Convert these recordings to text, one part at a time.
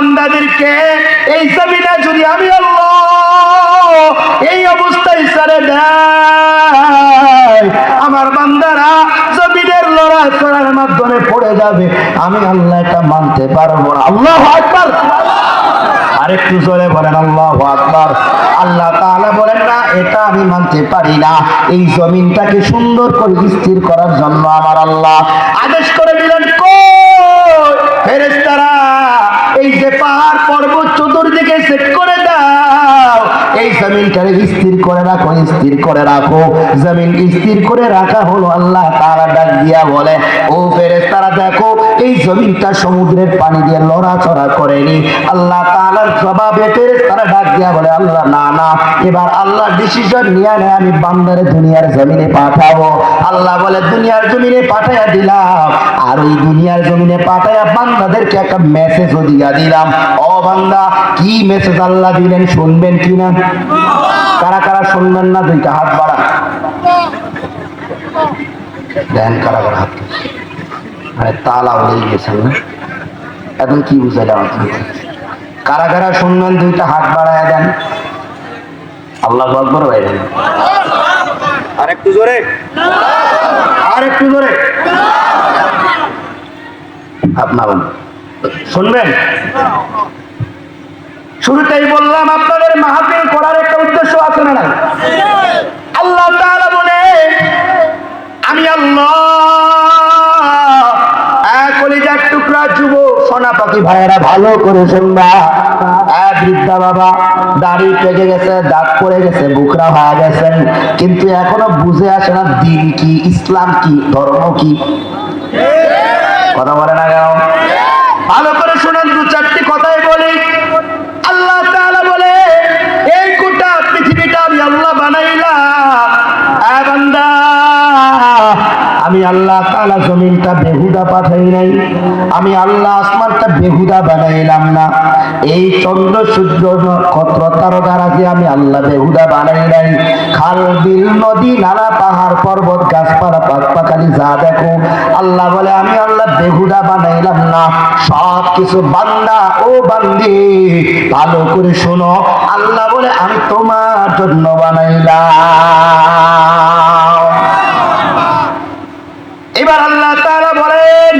বান্দাদেরকে এই জমিনে যদি আমি এই অবস্থায় ছেড়ে দেয়, আমার বান্দারা জমিনের লড়াই করার মাধ্যমে পড়ে যাবে। আমি আল্লাহ এটা মানতে পারব না। আল্লাহ আকবার। আরেকটু জোরে বলেন, আল্লাহ আকবার। আল্লাহ তাআলা বলেন, না, এটা আমি মানতে পারি না। এই জমিনটাকে সুন্দর করে স্থির করার জন্য আমার আল্লাহ আদেশ করে দিলেন জমিনটারে স্থির করে রাখো, স্থির করে রাখো। জমিন স্থির করে রাখা হলো আল্লাহ তারা ডাক দিয়া বলে, ও ফেরেশতারা, দেখো এই জমিনটা সমুদ্রের পানি দিয়ে লড়াচড়া করেনি। আল্লাহ তাআলার জবাবে তারা ডাক দিয়া বলে, আল্লাহ, না না, এবার আল্লাহ ডিসিশন নিয়ে নেয় আমি বান্দারে দুনিয়ার জমিনে পাঠাবো। আল্লাহ বলে, দুনিয়ার জমিনে পাঠাইয়া দিলাম, আর ওই দুনিয়ার জমিনে পাঠাইয়া বান্দাদেরকে একটা মেসেজও দিয়া দিলাম। ও বান্দা, কি মেসেজ আল্লাহ দিলেন, শুনবেন কি না? কারা কারা শুনবেন না? দুইটা হাত বাড়া দেন, কারা কারা হাত আরে তালা হয়ে গেছেন না এখন কি বুঝাইলাম আপনাকে কারা কারা শুনবেন দুইটা হাত বাড়ায় দেন। আল্লাহ আকবর বাইরে আর একটু জোরে। আর একটু জোরে। আপনার শুনবেন? শুরুতেই বললাম আপনাদের মাহফিল করার একটা উদ্দেশ্য আছে না আল্লাহ বলে আমি আল্লাহ সোনা পাখি ভাইয়েরা ভালো করে শুনবা। বৃদ্ধা বাবা, দাড়ি পেকে গেছে, দাঁত পড়ে গেছে, বুকরা হয়ে গেছেন কিন্তু এখনও বুঝে আসে না, দিন কি, ইসলাম কি, ধর্ম কি। কথা বলে না কেন? ভালো করে শুনেন দু চারটি কথাই বলি। আমি আল্লাহ তালা জমিনটা বেহুদা পাঠাই নাই। আমি আল্লাহ আসমানটা বেহুদা বানাইলাম না। এই চন্দ্র, সূর্য, নক্ষত্র তারকারাজি আমি আল্লাহ বেহুদা বানাই নাই। খাল, বিল, নদী নানা পাহাড়, পর্বত, গাছপালা পাক পাখালি যা দেখো, আল্লাহ বলে, আমি আল্লাহ বেহুদা বানাইলাম না। সব কিছু বান্দা, ও বান্দি, ভালো করে শোনো। আল্লাহ বলে, আমি তোমার জন্য বানাইলাম এবার আল্লাহ তাআলা বলেন,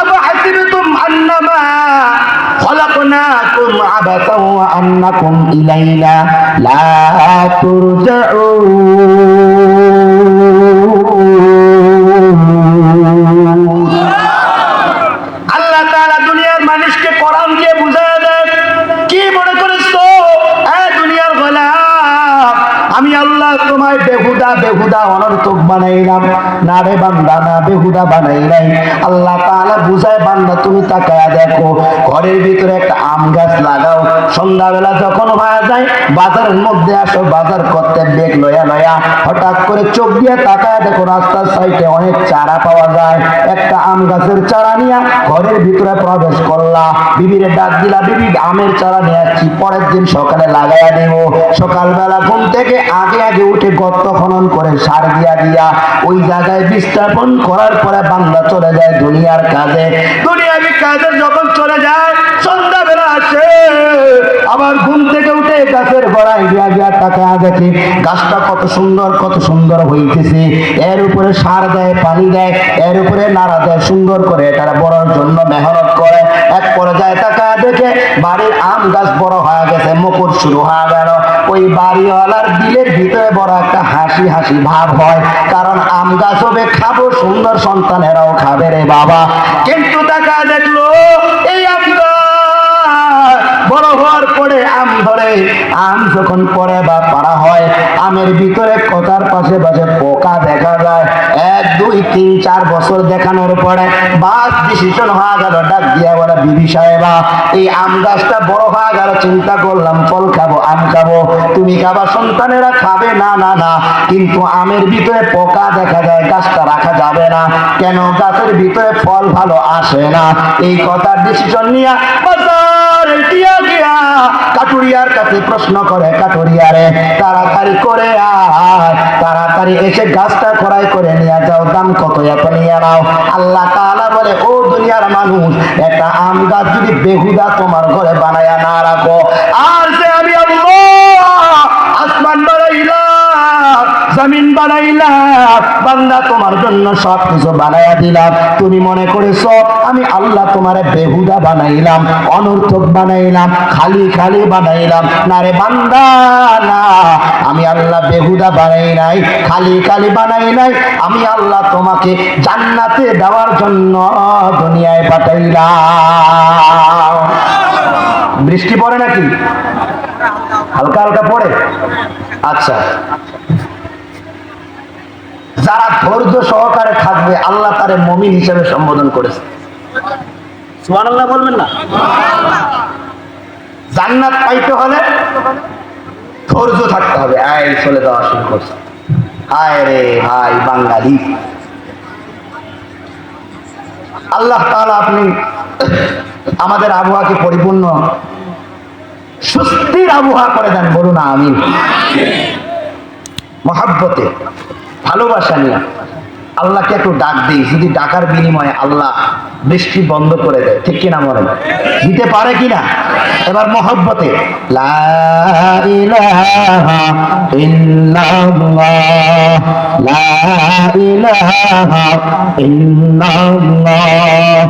আবু হাসিবতুম আন্নামা খলাকনাকুম আবাসা আল্লাহ তাআলা দুনিয়ার মানুষকে কোরআন দিয়ে বুঝায় দেন। কি মনে করেছ এ দুনিয়ার গোলাম, আমি আল্লাহ তোমায় বেহুদা বেহুদা অনর্থক বানাইলাম না রে বান্দা না বেহুদা বানাই নাই আল্লাহ তাআলা বুঝায়, বান্দা তুমি তাকায়া দেখো, ঘরের ভিতরে একটা আম গাছ লাগাও। সন্ধ্যাবেলা যখন হয়ে যায়, বাজারের মধ্যে আসো, বাজার করতে বেগ লয়া লয়া হঠাৎ করে চোখ দিয়ে তাকায়া দেখো, রাস্তার সাইডে অনেক চারা পাওয়া যায়। একটা আম গাছের চারা নিয়ে ঘরের ভিতরে প্রবেশ করলা। বিবিরে ডাক দিলা, বিবি, আমের চারা নিয়ে আসছি, পরের দিন সকালে লাগাইয়া দেব। সকালবেলা ঘুম থেকে আগে আগে উঠে গর্ত খনন করে সার দিয়া দিয়া ওই জায়গায় বিস্থাপন করার পরে বান্দা চলে যায় দুনিয়ার কাজে। দুনিয়াবি কাজে যখন চলে যায়, সন্ধ্যাবেলা আসে, আবার ঘুম থেকে উঠে গাছের গোড়ায় গিয়া গিয়া টাকা দেখে গাছটা কত সুন্দর কত সুন্দর হইতেছে। এর উপরে সার দেয়, পানি দেয়, এর উপরে নাড়া দেয়, সুন্দর করে এটা বড়র জন্য মেহনত করে। এক পর্যায়ে টাকা দেখে বাড়ির আম গাছ বড় হয়ে গেছে, মুকুট শুরু হয়ে গেল। ওই বাড়িওয়ালার দিলের ভিতরে বড় একটা হাসি হাসি ভাব হয়, কারণ আম গাছ হবে, খাব, সুন্দর সন্তানেরাও খাবে রে বাবা। কিন্তু টাকা দেখল, এই আম গাছ বড় হওয়ার পরে আম ধরে। আম যখন পরে বা পাড়া হয়, আমের ভিতরে কথার পাশে পাশে পোকা দেখা যায়। এক, দুই, তিন, চার বছর দেখানোর পরে বাস ডিসিশন হয়ে গেল, ডাক দিয়া বলে, বিবি সাহেবা, এই আম গাছটা বড় হয়ে গেল, চিন্তা করলাম, ফল খাব, আম খাব। তুমি খাবা সন্তানেরা খাবে? না না না, কিন্তু আমের ভিতরে পোকা দেখা যায়, গাছটা রাখা যাবে না। কেন? গাছের ভিতরে ফল ভালো আসে না। এই কথার ডিসিশন নিয়ে বাজারে গিয়া কাটুরিয়ার কাছে প্রশ্ন করে কাটুরিয়ারে তাড়াতাড়ি করে আয়, তাড়াতাড়ি এসে গাছটা কড়াই করে নিয়ে যাও, দাম কত এত নিয়ে নাও। আল্লাহ তাআলা বলে, ও দুনিয়ার মানুষ, একটা আম গাছ যদি বেহুদা তোমার ঘরে বানায়া না রাখো, আর সে আমি আসমান বানাইলাম, জমিন বানাইলাম, বান্দা তোমার জন্য সব কিছু বানাইয়া দিলাম। তুমি মনে করেছ, আমি আল্লাহ তোমার বেহুদা বানাইলাম, অনর্থক বানাইলাম, খালি খালি বানাইলাম। না রে বান্দা, না, আমি আল্লাহ বেহুদা বানাই নাই, খালি খালি বানাই নাই, আমি আল্লাহ তোমাকে জান্নাতে দেওয়ার জন্য দুনিয়ায় পাঠাইলাম। বৃষ্টি পড়ে নাকি? হালকা হালকা পড়ে? আচ্ছা। যারা ধৈর্য সহকারে থাকবে আল্লাহ তারে মমিন হিসেবে সম্বোধন করেছে। আল্লাহ বলবেন না? জান্নাত পাইতে হলে ধৈর্য থাকতে হবে। আয় চলে যাওয়া শুরু করছে। হায় রে ভাই বাঙালি। আল্লাহ তাআলা আপনি আমাদের আবহাওয়াকে পরিপূর্ণ সুস্থির আবহাওয়া করে দেন বলুন আমি মহাব্বতে। ভালোবাসা নিয়ে আল্লাহকে একটু ডাক দিই। যদি ডাকার বিনিময়ে আল্লাহ বৃষ্টি বন্ধ করে দেয়, ঠিক কিনা মরে দিতে পারে কিনা? এবার মহব্বতে লা ইলাহা ইল্লাল্লাহ।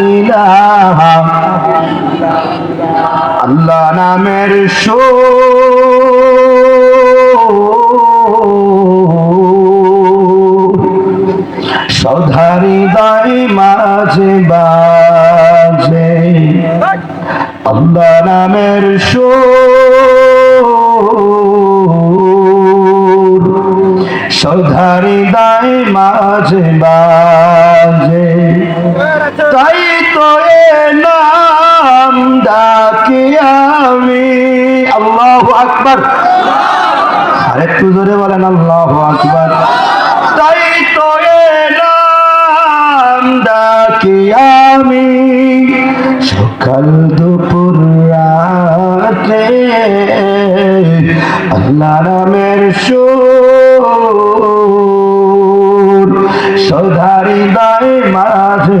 ইলাহা আল্লাহ নামের শো সধারি দাই মাঝে বাজে। আল্লাহ নামের শো সধারি দাই মাঝে বাজে। তাই তো নাম ডাকি আমি। আল্লাহ আকবার। আরেকটু জোরে বলেন আকবার। তাই তো নাম ডাকি আমি। সকাল দুপুর রাতে আল্লাহ নামের সুর। সধারি দায় মাঝে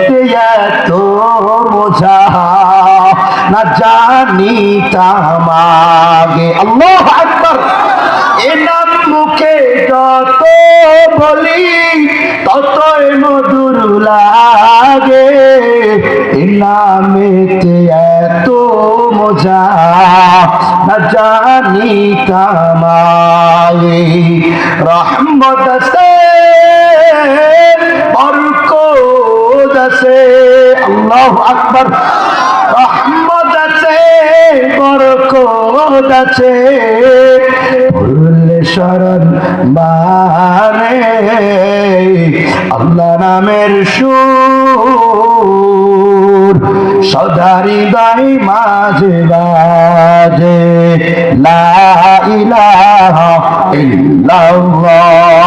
না জানি তামাগে আল্লাহ আকবার। এ নাম মুখে যত বলি, ততই মধুর লাগে। এ নামেতে এত মজা, না জানি কামাই রহমত সে বরকত আছে। আল্লাহ আকবার। আছে বরকত আছে। ভুললে শরণ মানে আল্লাহ নামের সুর সদারি দাই মাঝে বাজে লা ইলাহা ইল্লাল্লাহ।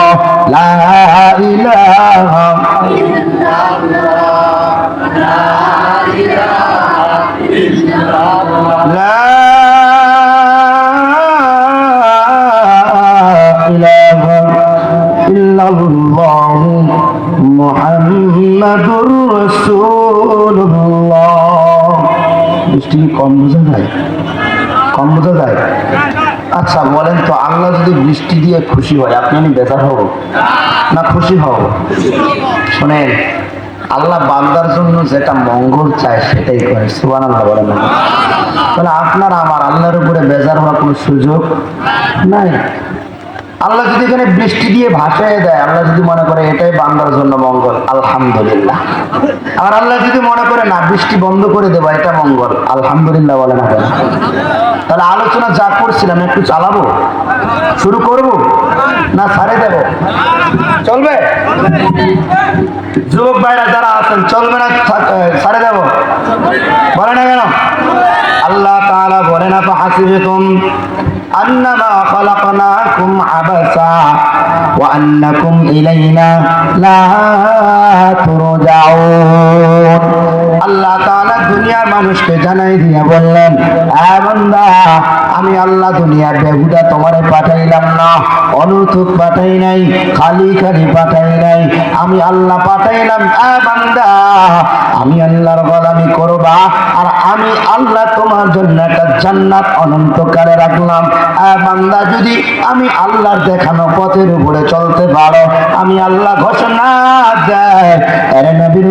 কম বোঝা আচ্ছা বলেন তো আল্লাহ যদি বৃষ্টি দিয়ে খুশি হয়, আপনি আমি বেজার হব। না, খুশি হব। শোনেন আল্লাহ বান্দার জন্য যেটা মঙ্গল চায় সেটাই করে সুবান আল্লাহ বলেন। তাহলে আপনার আমার আল্লাহর উপরে বেজার হওয়ার কোনো সুযোগ নাই আল্লাহ যদি এখানে বৃষ্টি দিয়ে ভাসায় দেয়, আল্লাহ যদি মনে করে এটাই বান্দার জন্য মঙ্গল, আলহামদুলিল্লাহ। আর আল্লাহ যদি মনে করে, না, বৃষ্টি বন্ধ করে দেবো, এটা মঙ্গল আলহামদুলিল্লাহ বলে না তাহলে আলোচনা যা করছিলাম, একটু চালাবো? শুরু করব? না, ছাড়ে দেবো? চলবে? যুবক ভাইরা যারা আছেন, চলবে না ছাড়ে দেবো? বলে না কেন? আল্লাহ তাআলা বলে না তো হাসিবেতুম আন্নামা খালাকনাকুম আবাসা ওয়া আন্নাকুম ইলাইনা লা তুরজাউন আল্লাহ তাআলা দুনিয়ার মানুষকে জানাই দিয়ে বললেন "এ আমি আল্লাহ দুনিয়ার বেহুদা তোমারে পাঠাইলাম না অনর্থক পাঠাই নাই, খালি খালি পাঠাই নাই, আমি আল্লাহ পাঠাইলাম বান্দা, আমি আল্লাহর গোলামি করবা, আর আমি আল্লাহ তোমার জন্য একটা জান্নাত অনন্তকালে রাখলাম। বান্দা, যদি আমি আল্লাহর দেখানো পথের উপরে চলতে পারো আমি আল্লাহ ঘোষণা দেয় আরে নবীর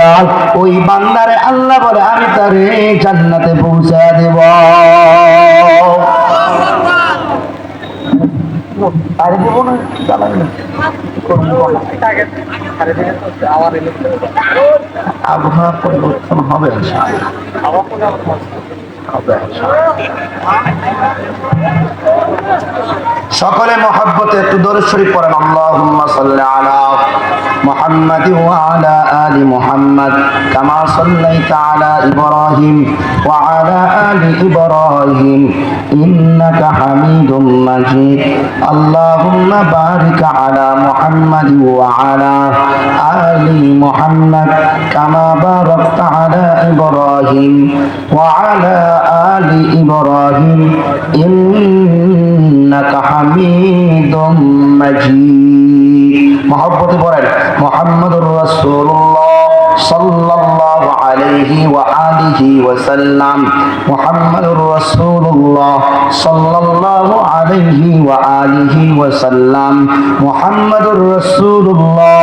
দল, ওই বান্দারে আল্লাহ বলে, আমি তারে জান্নাতে পৌঁছে দেব। আবহাওয়া পরিবর্তন হবে। হবে সকলে মহব্বতে একটু দরুদ শরীফ পড়েন। আল্লাহুম্মা সাল্লি আলা মুহাম্মাদি ওয়া আলা আলি মুহাম্মাদ কামা সাল্লাইতা আলা ইব্রাহিম ওয়া আলা আলি ইব্রাহিম ইন্নাকা হামিদুম মাজিদ। আল্লাহুম্মা বারিক আলা মুহাম্মাদি ওয়া আলা আলি মুহাম্মাদ কামা বারাকতা আলা ইব্রাহিম ওয়া আলা আলি ইব্রাহিম ইন্নাকা হামিদুম মাজিদ। পড়েন মুহাম্মাদুর ওয়া আলিহি ওয়া সাল্লাম মুহাম্মাদুর রাসূলুল্লাহ সাল্লাল্লাহু আলাইহি ওয়া আলিহি ওয়া সাল্লাম মুহাম্মাদুর রাসূলুল্লাহ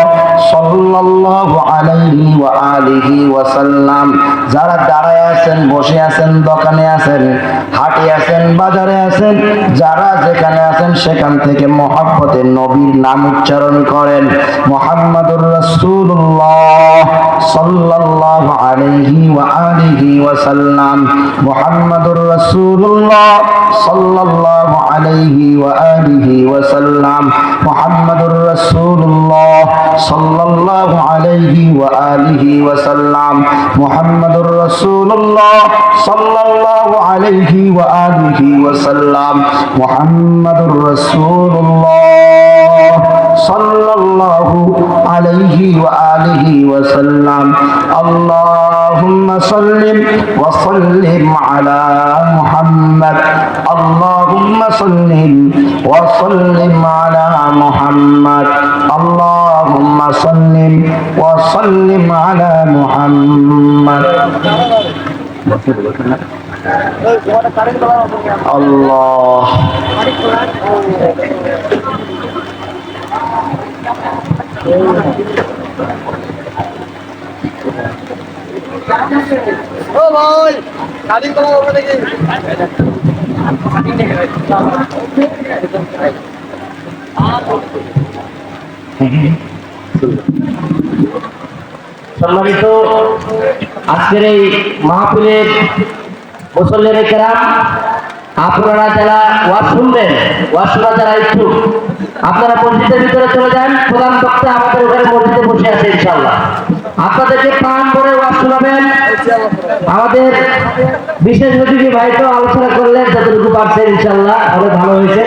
সাল্লাল্লাহু আলাইহি ওয়া আলিহি ওয়া সাল্লাম যারা দাঁড়ায় আছেন, বসে আছেন, দোকানে আছেন, হাটে আছেন, বাজারে আছেন, যারা যেখানে আছেন সেখান থেকে মহাব্বতে নবীর নাম উচ্চারণ করেন মোহাম্মদুর রাসূলুল্লাহ সাল্লাল্লাহু আলাইহি ওয়া আলিহি ওয়া সাল্লাম মুহাম্মাদুর রাসূলুল্লাহ সাল্লাল্লাহু আলাইহি ওয়া আলিহি ওয়া সাল্লাম মুহাম্মাদুর রাসূলুল্লাহ সাল্লাল্লাহু আলাইহি ওয়া আলিহি ওয়া সাল্লাম মুহাম্মাদুর রাসূলুল্লাহ সাল্লাল্লাহু আলাইহি ওয়া আলিহি ওয়া সাল্লাম মুহাম্মাদুর রাসূলুল্লাহ صلى الله عليه وآله وسلم. اللهم صلِّم وسلِّم على محمد. اللهم صلِّم وسلِّم على محمد. اللهم صلِّم وسلِّم على محمد. الله. সম্মানিত আজকের এই মাহফিলের মুসল্লের আপনারা যারা ওয়াজ শুনবেন ওয়াজ শোনা যারা ইচ্ছুক। আপনারা মসজিদের ভিতরে চলে যান, প্রধান বক্তা আমাদের ওখানে মসজিদে বসে আছে ইনশাল্লাহ আপনাদেরকে প্রাণ করে ওয়াজ শোনাবেন। আমাদের বিশেষ অতিথি ভাই তো আলোচনা করলেন, যতটুকু পারছেন ইনশাল্লাহ অনেক ভালো হয়েছে।